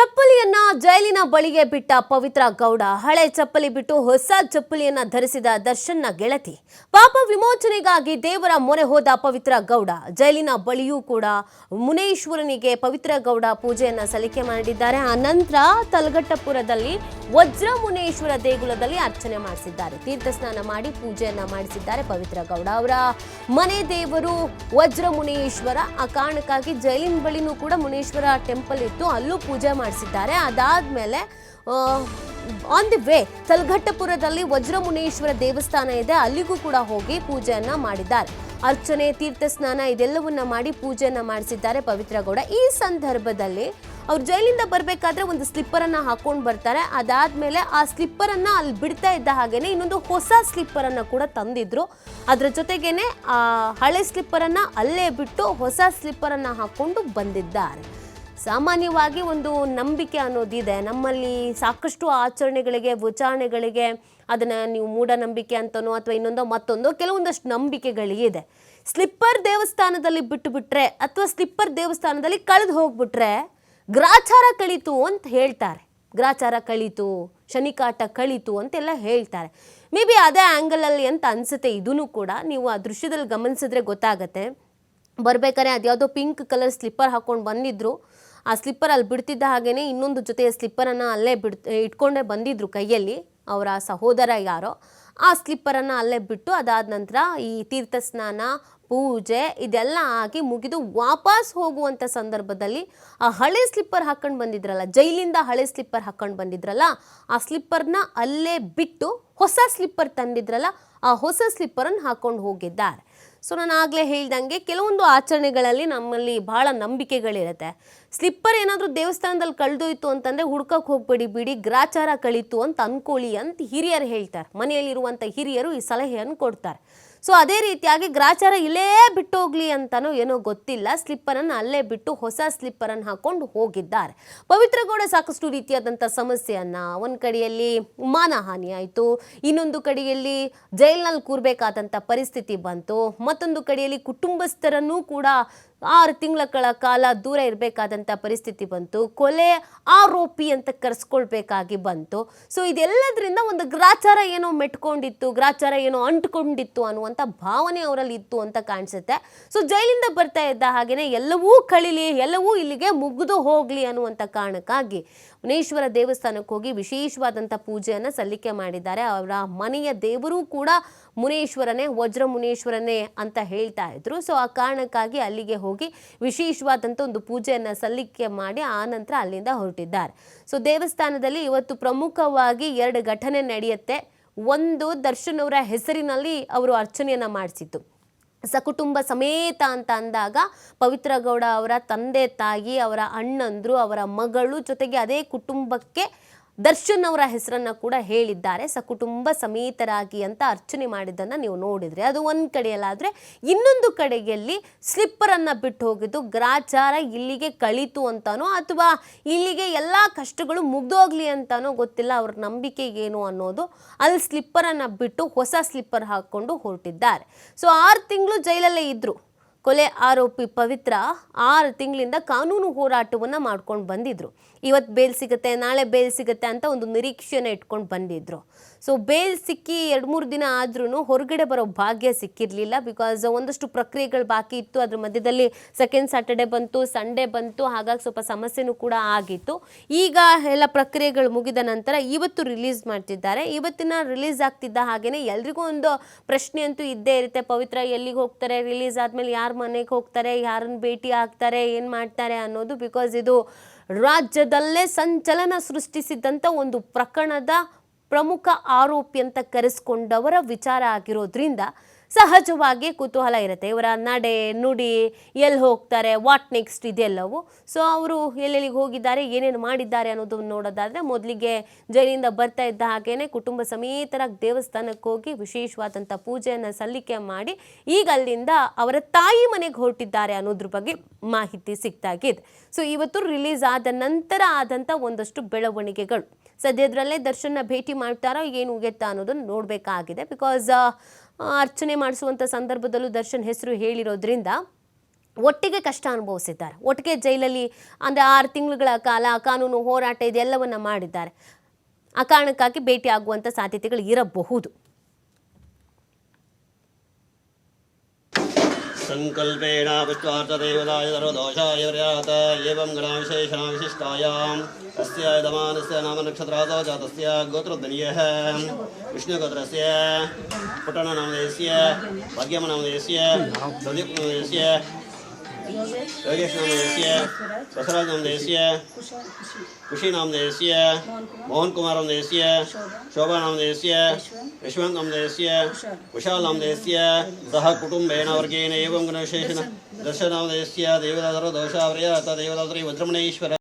ಚಪ್ಪಲಿಯನ್ನ ಜೈಲಿನ ಬಳಿಗೆ ಬಿಟ್ಟ ಪವಿತ್ರ ಗೌಡ, ಹಳೆ ಚಪ್ಪಲಿ ಬಿಟ್ಟು ಹೊಸ ಚಪ್ಪಲಿಯನ್ನ ಧರಿಸಿದ ದರ್ಶನ್ನ ಗೆಳತಿ. ಪಾಪ ವಿಮೋಚನೆಗಾಗಿ ದೇವರ ಮೊರೆ ಹೋದ ಪವಿತ್ರ ಗೌಡ, ಜೈಲಿನ ಬಳಿಯೂ ಕೂಡ ಮುನೇಶ್ವರನಿಗೆ ಪವಿತ್ರ ಗೌಡ ಪೂಜೆಯನ್ನ ಸಲ್ಲಿಕೆ ಮಾಡಿದ್ದಾರೆ. ಆ ನಂತರ ತಲಗಟ್ಟಪುರದಲ್ಲಿ ವಜ್ರ ಮುನೇಶ್ವರ ದೇಗುಲದಲ್ಲಿ ಅರ್ಚನೆ ಮಾಡಿಸಿದ್ದಾರೆ. ತೀರ್ಥ ಸ್ನಾನ ಮಾಡಿ ಪೂಜೆಯನ್ನ ಮಾಡಿಸಿದ್ದಾರೆ ಪವಿತ್ರ ಗೌಡ ಅವರ ಮನೆ ದೇವರು ವಜ್ರ ಮುನೇಶ್ವರ. ಆ ಕಾರಣಕ್ಕಾಗಿ ಜೈಲಿನ ಬಳಿನೂ ಕೂಡ ಮುನೇಶ್ವರ ಟೆಂಪಲ್ ಇತ್ತು. ಅಲ್ಲೂ ಪೂಜೆ ಮಾಡಿಸಿದ್ದಾರೆ ಅದಾದ್ಮೇಲೆ ಆನ್ ದಿ ವೇ ತಲಘಟ್ಟಪುರದಲ್ಲಿ ವಜ್ರಮುನೇಶ್ವರ ದೇವಸ್ಥಾನ ಇದೆ. ಅಲ್ಲಿಗೂ ಕೂಡ ಹೋಗಿ ಪೂಜೆಯನ್ನು ಮಾಡಿದ್ದಾರೆ. ಅರ್ಚನೆ, ತೀರ್ಥ ಸ್ನಾನ ಇದೆಲ್ಲವನ್ನ ಮಾಡಿ ಪೂಜೆಯನ್ನು ಮಾಡಿಸಿದ್ದಾರೆ ಪವಿತ್ರ ಗೌಡ. ಈ ಸಂದರ್ಭದಲ್ಲಿ ಅವ್ರು ಜೈಲಿಂದ ಬರಬೇಕಾದ್ರೆ ಒಂದು ಸ್ಲಿಪ್ಪರನ್ನು ಹಾಕೊಂಡು ಬರ್ತಾರೆ. ಅದಾದಮೇಲೆ ಆ ಸ್ಲಿಪ್ಪರನ್ನು ಅಲ್ಲಿ ಬಿಡ್ತಾ ಇದ್ದ ಹಾಗೇನೆ ಇನ್ನೊಂದು ಹೊಸ ಸ್ಲಿಪ್ಪರನ್ನು ಕೂಡ ತಂದಿದ್ರು. ಅದರ ಜೊತೆಗೇನೆ ಆ ಹಳೆ ಸ್ಲಿಪ್ಪರನ್ನು ಅಲ್ಲೇ ಬಿಟ್ಟು ಹೊಸ ಸ್ಲಿಪ್ಪರನ್ನು ಹಾಕ್ಕೊಂಡು ಬಂದಿದ್ದಾರೆ. ಸಾಮಾನ್ಯವಾಗಿ ಒಂದು ನಂಬಿಕೆ ಅನ್ನೋದಿದೆ ನಮ್ಮಲ್ಲಿ ಸಾಕಷ್ಟು ಆಚರಣೆಗಳಿಗೆ ವಿಚಾರಣೆಗಳಿಗೆ ಅದನ್ನು ನೀವು ಮೂಢನಂಬಿಕೆ ಅಂತನೋ ಅಥವಾ ಇನ್ನೊಂದೋ ಮತ್ತೊಂದೋ ಕೆಲವೊಂದಷ್ಟು ನಂಬಿಕೆಗಳಿದೆ ಸ್ಲಿಪ್ಪರ್ ದೇವಸ್ಥಾನದಲ್ಲಿ ಬಿಟ್ಟುಬಿಟ್ರೆ ಅಥವಾ ಸ್ಲಿಪ್ಪರ್ ದೇವಸ್ಥಾನದಲ್ಲಿ ಕಳೆದು ಹೋಗ್ಬಿಟ್ರೆ ಗ್ರಾಚಾರ ಕಳೀತು ಅಂತ ಹೇಳ್ತಾರೆ. ಗ್ರಾಚಾರ ಕಳೀತು, ಶನಿಕಾಟ ಕಳೀತು ಅಂತೆಲ್ಲ ಹೇಳ್ತಾರೆ. ಮೇ ಬಿ ಅದೇ ಆ್ಯಂಗಲಲ್ಲಿ ಅಂತ ಅನಿಸುತ್ತೆ. ಇದೂ ಕೂಡ ನೀವು ಆ ದೃಶ್ಯದಲ್ಲಿ ಗಮನಿಸಿದ್ರೆ ಗೊತ್ತಾಗತ್ತೆ. ಬರ್ಬೇಕಾದ್ರೆ ಅದ್ಯಾವುದೋ ಪಿಂಕ್ ಕಲರ್ ಸ್ಲಿಪ್ಪರ್ ಹಾಕ್ಕೊಂಡು ಬಂದಿದ್ರು. ಆ ಸ್ಲಿಪ್ಪರ್ ಅಲ್ಲಿ ಬಿಡ್ತಿದ್ದ ಹಾಗೇನೆ ಇನ್ನೊಂದು ಜೊತೆಯ ಸ್ಲಿಪ್ಪರನ್ನು ಅಲ್ಲೇ ಬಿಡ್, ಇಟ್ಕೊಂಡೇ ಬಂದಿದ್ರು ಕೈಯಲ್ಲಿ ಅವರ ಸಹೋದರ ಯಾರೋ. ಆ ಸ್ಲಿಪ್ಪರನ್ನು ಅಲ್ಲೇ ಬಿಟ್ಟು ಅದಾದ ನಂತರ ಈ ತೀರ್ಥ ಸ್ನಾನ, ಪೂಜೆ ಇದೆಲ್ಲ ಆಗಿ ಮುಗಿದು ವಾಪಸ್ ಹೋಗುವಂಥ ಸಂದರ್ಭದಲ್ಲಿ ಆ ಹಳೆ ಸ್ಲಿಪ್ಪರ್ ಹಾಕ್ಕೊಂಡು ಬಂದಿದ್ರಲ್ಲ, ಜೈಲಿಂದ ಹಳೆ ಸ್ಲಿಪ್ಪರ್ ಹಾಕ್ಕೊಂಡು ಬಂದಿದ್ರಲ್ಲ, ಆ ಸ್ಲಿಪ್ಪರ್ನ ಅಲ್ಲೇ ಬಿಟ್ಟು ಹೊಸ ಸ್ಲಿಪ್ಪರ್ ತಂದಿದ್ರಲ್ಲ, ಆ ಹೊಸ ಸ್ಲಿಪ್ಪರನ್ನು ಹಾಕ್ಕೊಂಡು ಹೋಗಿದ್ದಾರೆ. ಸೊ ನಾನು ಆಗಲೇ ಹೇಳ್ದಂಗೆ ಕೆಲವೊಂದು ಆಚರಣೆಗಳಲ್ಲಿ ನಮ್ಮಲ್ಲಿ ಬಹಳ ನಂಬಿಕೆಗಳಿರುತ್ತೆ. ಸ್ಲಿಪ್ಪರ್ ಏನಾದರೂ ದೇವಸ್ಥಾನದಲ್ಲಿ ಕಳೆದೋಯ್ತು ಅಂತಂದರೆ ಹುಡ್ಕಕ್ಕೆ ಹೋಗ್ಬೇಡಿ ಬಿಡಿ, ಗ್ರಾಚಾರ ಕಳೀತು ಅಂತ ಅಂದ್ಕೊಳ್ಳಿ ಅಂತ ಹಿರಿಯರು ಹೇಳ್ತಾರೆ. ಮನೆಯಲ್ಲಿರುವಂಥ ಹಿರಿಯರು ಈ ಸಲಹೆಯನ್ನು ಕೊಡ್ತಾರೆ. ಸೊ ಅದೇ ರೀತಿಯಾಗಿ ಗ್ರಾಚಾರ ಇಲ್ಲೇ ಬಿಟ್ಟು ಹೋಗ್ಲಿ ಅಂತನೋ ಏನೋ ಗೊತ್ತಿಲ್ಲ. ಸ್ಲಿಪ್ಪರನ್ನು ಅಲ್ಲೇ ಬಿಟ್ಟು ಹೊಸ ಸ್ಲಿಪ್ಪರನ್ನು ಹಾಕೊಂಡು ಹೋಗಿದ್ದಾರೆ. ಪವಿತ್ರಗೌಡ ಸಾಕಷ್ಟು ರೀತಿಯಾದಂಥ ಸಮಸ್ಯೆಯನ್ನ ಒಂದು ಕಡೆಯಲ್ಲಿ ಮಾನಹಾನಿ ಆಯಿತು, ಇನ್ನೊಂದು ಕಡೆಯಲ್ಲಿ ಜೈಲ್ನಲ್ಲಿ ಕೂರ್ಬೇಕಾದಂಥ ಪರಿಸ್ಥಿತಿ ಬಂತು, ಮತ್ತೊಂದು ಕಡೆಯಲ್ಲಿ ಕುಟುಂಬಸ್ಥರನ್ನೂ ಕೂಡ ಆರು ತಿಂಗಳ ಕಾಲ ದೂರ ಇರಬೇಕಾದಂಥ ಪರಿಸ್ಥಿತಿ ಬಂತು. ಕೊಲೆ ಆರೋಪಿ ಅಂತ ಕರೆಸ್ಕೊಳ್ಬೇಕಾಗಿ ಬಂತು. ಸೊ ಇದೆಲ್ಲದರಿಂದ ಒಂದು ಗ್ರಾಚಾರ ಏನೋ ಮೆಟ್ಕೊಂಡಿತ್ತು, ಗ್ರಾಚಾರ ಏನೋ ಅಂಟ್ಕೊಂಡಿತ್ತು ಅನ್ನುವಂಥ ಭಾವನೆ ಅವರಲ್ಲಿ ಇತ್ತು ಅಂತ ಕಾಣಿಸುತ್ತೆ. ಸೊ ಜೈಲಿಂದ ಬರ್ತಾ ಇದ್ದ ಹಾಗೆಯೇ ಎಲ್ಲವೂ ಕಳಿಲಿ, ಎಲ್ಲವೂ ಇಲ್ಲಿಗೆ ಮುಗಿದು ಹೋಗಲಿ ಅನ್ನುವಂಥ ಕಾರಣಕ್ಕಾಗಿ ಮುನೇಶ್ವರ ದೇವಸ್ಥಾನಕ್ಕೆ ಹೋಗಿ ವಿಶೇಷವಾದಂಥ ಪೂಜೆಯನ್ನು ಸಲ್ಲಿಕೆ ಮಾಡಿದ್ದಾರೆ. ಅವರ ಮನೆಯ ದೇವರೂ ಕೂಡ ಮುನೇಶ್ವರನೇ ವಜ್ರ ಮುನೇಶ್ವರನೇ ಅಂತ ಹೇಳ್ತಾ ಇದ್ರು. ಸೊ ಆ ಕಾರಣಕ್ಕಾಗಿ ಅಲ್ಲಿಗೆ ಹೋಗಿ ವಿಶೇಷವಾದಂಥ ಒಂದು ಪೂಜೆಯನ್ನು ಸಲ್ಲಿಕೆ ಮಾಡಿ ಆ ಅಲ್ಲಿಂದ ಹೊರಟಿದ್ದಾರೆ. ಸೊ ದೇವಸ್ಥಾನದಲ್ಲಿ ಇವತ್ತು ಪ್ರಮುಖವಾಗಿ ಎರಡು ಘಟನೆ ನಡೆಯುತ್ತೆ. ಒಂದು ದರ್ಶನ್ ಅವರ ಹೆಸರಿನಲ್ಲಿ ಅವರು ಅರ್ಚನೆಯನ್ನ ಮಾಡಿಸಿತು ಸಕುಟುಂಬ ಸಮೇತ ಅಂತ ಅಂದಾಗ ಪವಿತ್ರಗೌಡ ಅವರ ತಂದೆ ತಾಯಿ, ಅವರ ಅಣ್ಣಂದ್ರು, ಅವರ ಮಗಳು ಜೊತೆಗೆ ಅದೇ ಕುಟುಂಬಕ್ಕೆ ದರ್ಶನ್ ಅವರ ಹೆಸರನ್ನ ಕೂಡ ಹೇಳಿದ್ದಾರೆ. ಸಕುಟುಂಬ ಸಮೇತರಾಗಿ ಅಂತ ಅರ್ಚನೆ ಮಾಡಿದ್ದನ್ನು ನೀವು ನೋಡಿದ್ರೆ, ಅದು ಒಂದು ಕಡೆಯಲ್ಲಾದರೆ ಇನ್ನೊಂದು ಕಡೆಯಲ್ಲಿ ಸ್ಲಿಪ್ಪರನ್ನು ಬಿಟ್ಟು ಹೋಗಿದ್ದು, ಗ್ರಾಚಾರ ಇಲ್ಲಿಗೆ ಕಳೀತು ಅಂತಾನೋ ಅಥವಾ ಇಲ್ಲಿಗೆ ಎಲ್ಲ ಕಷ್ಟಗಳು ಮುಗ್ದೋಗ್ಲಿ ಅಂತಾನೋ ಗೊತ್ತಿಲ್ಲ, ಅವ್ರ ನಂಬಿಕೆ ಏನು ಅನ್ನೋದು ಅಲ್ಲಿ ಸ್ಲಿಪ್ಪರನ್ನು ಬಿಟ್ಟು ಹೊಸ ಸ್ಲಿಪ್ಪರ್ ಹಾಕ್ಕೊಂಡು ಹೊರಟಿದ್ದಾರೆ. ಸೊ ಆರು ತಿಂಗಳು ಜೈಲಲ್ಲೇ ಇದ್ದರು ಕೊಲೆ ಆರೋಪಿ ಪವಿತ್ರ ಆರು ತಿಂಗಳಿಂದ ಕಾನೂನು ಹೋರಾಟವನ್ನು ಮಾಡ್ಕೊಂಡು ಬಂದಿದ್ರು. ಇವತ್ತು ಬೇಲ್ ಸಿಗುತ್ತೆ, ನಾಳೆ ಬೇಲ್ ಸಿಗುತ್ತೆ ಅಂತ ಒಂದು ನಿರೀಕ್ಷೆನ ಇಟ್ಕೊಂಡು ಬಂದಿದ್ರು. ಸೊ ಬೇಲ್ ಸಿಕ್ಕಿ ಎರಡು ಮೂರು ದಿನ ಆದ್ರೂ ಹೊರಗಡೆ ಬರೋ ಭಾಗ್ಯ ಸಿಕ್ಕಿರಲಿಲ್ಲ ಬಿಕಾಸ್ ಒಂದಷ್ಟು ಪ್ರಕ್ರಿಯೆಗಳು ಬಾಕಿ ಇತ್ತು. ಅದ್ರ ಮಧ್ಯದಲ್ಲಿ ಸೆಕೆಂಡ್ ಸ್ಯಾಟರ್ಡೆ ಬಂತು ಸಂಡೇ ಬಂತು, ಹಾಗಾಗಿ ಸ್ವಲ್ಪ ಸಮಸ್ಯೆನೂ ಕೂಡ ಆಗಿತ್ತು. ಈಗ ಎಲ್ಲ ಪ್ರಕ್ರಿಯೆಗಳು ಮುಗಿದ ನಂತರ ಇವತ್ತು ರಿಲೀಸ್ ಮಾಡ್ತಿದ್ದಾರೆ. ಇವತ್ತಿನ ರಿಲೀಸ್ ಆಗ್ತಿದ್ದ ಹಾಗೇನೆ ಎಲ್ರಿಗೂ ಒಂದು ಪ್ರಶ್ನೆ ಅಂತೂ ಇದ್ದೇ ಇರುತ್ತೆ. ಪವಿತ್ರ ಎಲ್ಲಿಗೆ ಹೋಗ್ತಾರೆ? ರಿಲೀಸ್ ಆದಮೇಲೆ ಯಾರ ಮನೆಗೆ ಹೋಗ್ತಾರೆ ಯಾರನ್ನ ಭೇಟಿ ಆಗ್ತಾರೆ, ಏನು ಮಾಡ್ತಾರೆ ಅನ್ನೋದು ಬಿಕಾಸ್ ಇದು ರಾಜ್ಯದಲ್ಲೇ ಸಂಚಲನ ಸೃಷ್ಟಿಸಿದಂಥ ಒಂದು ಪ್ರಕರಣದ ಪ್ರಮುಖ ಆರೋಪಿ ಅಂತ ಕರೆಸ್ಕೊಂಡವರ ವಿಚಾರ ಆಗಿರೋದ್ರಿಂದ ಸಹಜವಾಗಿ ಕುತೂಹಲ ಇರುತ್ತೆ. ಇವರ ನಡೆ, ನುಡಿ ಎಲ್ಲಿ ಹೋಗ್ತಾರೆ ವಾಟ್ ನೆಕ್ಸ್ಟ್ ಇದೆಲ್ಲವು. ಸೊ ಅವರು ಎಲ್ಲೆಲ್ಲಿಗೆ ಹೋಗಿದ್ದಾರೆ, ಏನೇನು ಮಾಡಿದ್ದಾರೆ ಅನ್ನೋದನ್ನು ನೋಡೋದಾದರೆ ಮೊದಲಿಗೆ ಜೈಲಿಂದ ಬರ್ತಾ ಇದ್ದ ಹಾಗೇನೆ ಕುಟುಂಬ ಸಮೇತರಾಗಿ ದೇವಸ್ಥಾನಕ್ಕೆ ಹೋಗಿ ವಿಶೇಷವಾದಂಥ ಪೂಜೆಯನ್ನು ಸಲ್ಲಿಕೆ ಮಾಡಿ ಈಗ ಅಲ್ಲಿಂದ ಅವರ ತಾಯಿ ಮನೆಗೆ ಹೊರಟಿದ್ದಾರೆ ಅನ್ನೋದ್ರ ಬಗ್ಗೆ ಮಾಹಿತಿ ಸಿಗ್ತಾಗಿದೆ ಸೊ ಇವತ್ತು ರಿಲೀಸ್ ಆದ ನಂತರ ಆದಂಥ ಒಂದಷ್ಟು ಬೆಳವಣಿಗೆಗಳು. ಸದ್ಯದರಲ್ಲೇ ದರ್ಶನ್ನ ಭೇಟಿ ಮಾಡ್ತಾರೋ ಏನು ಎತ್ತ ಅನ್ನೋದನ್ನು ನೋಡಬೇಕಾಗಿದೆ. ಬಿಕಾಸ್ ಅರ್ಚನೆ ಮಾಡಿಸುವಂಥ ಸಂದರ್ಭದಲ್ಲೂ ದರ್ಶನ್ ಹೆಸರು ಹೇಳಿರೋದ್ರಿಂದ ಒಟ್ಟಿಗೆ ಕಷ್ಟ ಅನುಭವಿಸಿದ್ದಾರೆ. ಒಟ್ಟಿಗೆ ಜೈಲಲ್ಲಿ ಅಂದರೆ ಆರು ತಿಂಗಳುಗಳ ಕಾಲ ಕಾನೂನು ಹೋರಾಟ ಇದೆಲ್ಲವನ್ನು ಮಾಡಿದ್ದಾರೆ. ಆ ಕಾರಣಕ್ಕಾಗಿ ಭೇಟಿ ಆಗುವಂಥ ಸಾಧ್ಯತೆಗಳು ಇರಬಹುದು. सङ्कल्पेण विश्वार्थदेवताय सर्वदोषाय व्याहत एवं गणाविशेषणविशिष्टायां तस्य यजमानस्य नाम नक्षत्रादौ जातस्य गोत्रधन्यः विष्णुगोत्रस्य पुटननामदेस्य भाग्यमनामदेस्य प्रदीपनामदेस्य योगेशनामदेस्य बसवराजनामदेस्य कुशीनामदेस्य मोहनकुमारनामदेस्य शोभानामदेस्य यशवन्तनामदेस्य कुशालनामदेस्य सह कुटुम्बेन वर्गेण एवं गुणविशेषण दर्शनामदेस्य देवदाधरदोषावर्यत देवदात्री वज्रमणेश्वर